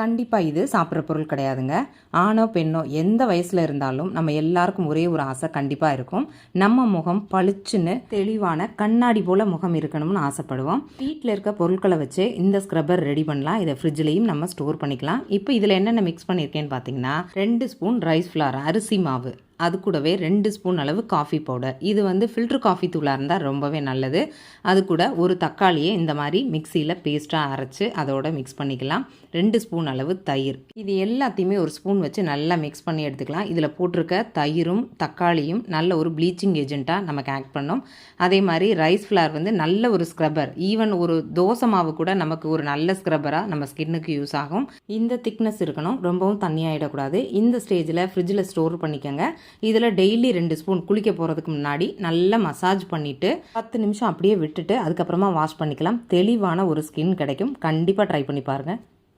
கண்டிப்பாக இது சாப்பிட்ற பொருள் கிடையாதுங்க. ஆணோ பெண்ணோ எந்த வயசில் இருந்தாலும் நம்ம எல்லாருக்கும் ஒரே ஒரு ஆசை கண்டிப்பாக இருக்கும். நம்ம முகம் பளிச்சுன்னு தெளிவான கண்ணாடி போல் முகம் இருக்கணும்னு ஆசைப்படுவோம். வீட்டில் இருக்க பொருட்களை வச்சு இந்த ஸ்க்ரப்பர் ரெடி பண்ணலாம். இதை ஃப்ரிட்ஜ்லேயும் நம்ம ஸ்டோர் பண்ணிக்கலாம். இப்போ இதில் என்னென்ன மிக்ஸ் பண்ணியிருக்கேன்னு பார்த்தீங்கன்னா ரெண்டு ஸ்பூன் ரைஸ் ஃப்ளார் அரிசி மாவு. அது கூடவே ரெண்டு ஸ்பூன் அளவு காஃபி பவுடர் இது வந்து ஃபில்ட்ரு காஃபி தூளாக இருந்தால் ரொம்பவே நல்லது. அது கூட ஒரு தக்காளியை இந்த மாதிரி மிக்சியில் பேஸ்ட்டாக அரைச்சி அதோட மிக்ஸ் பண்ணிக்கலாம். ரெண்டு ஸ்பூன் அளவு தயிர். இது எல்லாத்தையுமே ஒரு ஸ்பூன் வச்சு நல்லா மிக்ஸ் பண்ணி எடுத்துக்கலாம். இதில் போட்டிருக்க தயிரும் தக்காளியும் நல்ல ஒரு ப்ளீச்சிங் ஏஜென்ட்டாக நமக்கு ஆக்ட் பண்ணும். அதே மாதிரி ரைஸ் ஃப்ளார் வந்து நல்ல ஒரு ஸ்க்ரப்பர் ஈவன் ஒரு தோசை மாவு கூட நமக்கு ஒரு நல்ல ஸ்க்ரப்பராக நம்ம ஸ்கின்னுக்கு யூஸ் ஆகும். இந்த திக்னஸ் இருக்கணும். ரொம்பவும் தண்ணியாகிடக்கூடாது இந்த ஸ்டேஜில் ஃப்ரிட்ஜில் ஸ்டோர் பண்ணிக்கோங்க. இதில் டெய்லி ரெண்டு ஸ்பூன் குளிக்க போகிறதுக்கு முன்னாடி நல்லா மசாஜ் பண்ணிவிட்டு பத்து நிமிஷம் அப்படியே விட்டுட்டு அதுக்கப்புறமா வாஷ் பண்ணிக்கலாம். தெளிவான ஒரு ஸ்கின் கிடைக்கும். கண்டிப்பாக ட்ரை பண்ணி பாருங்கள்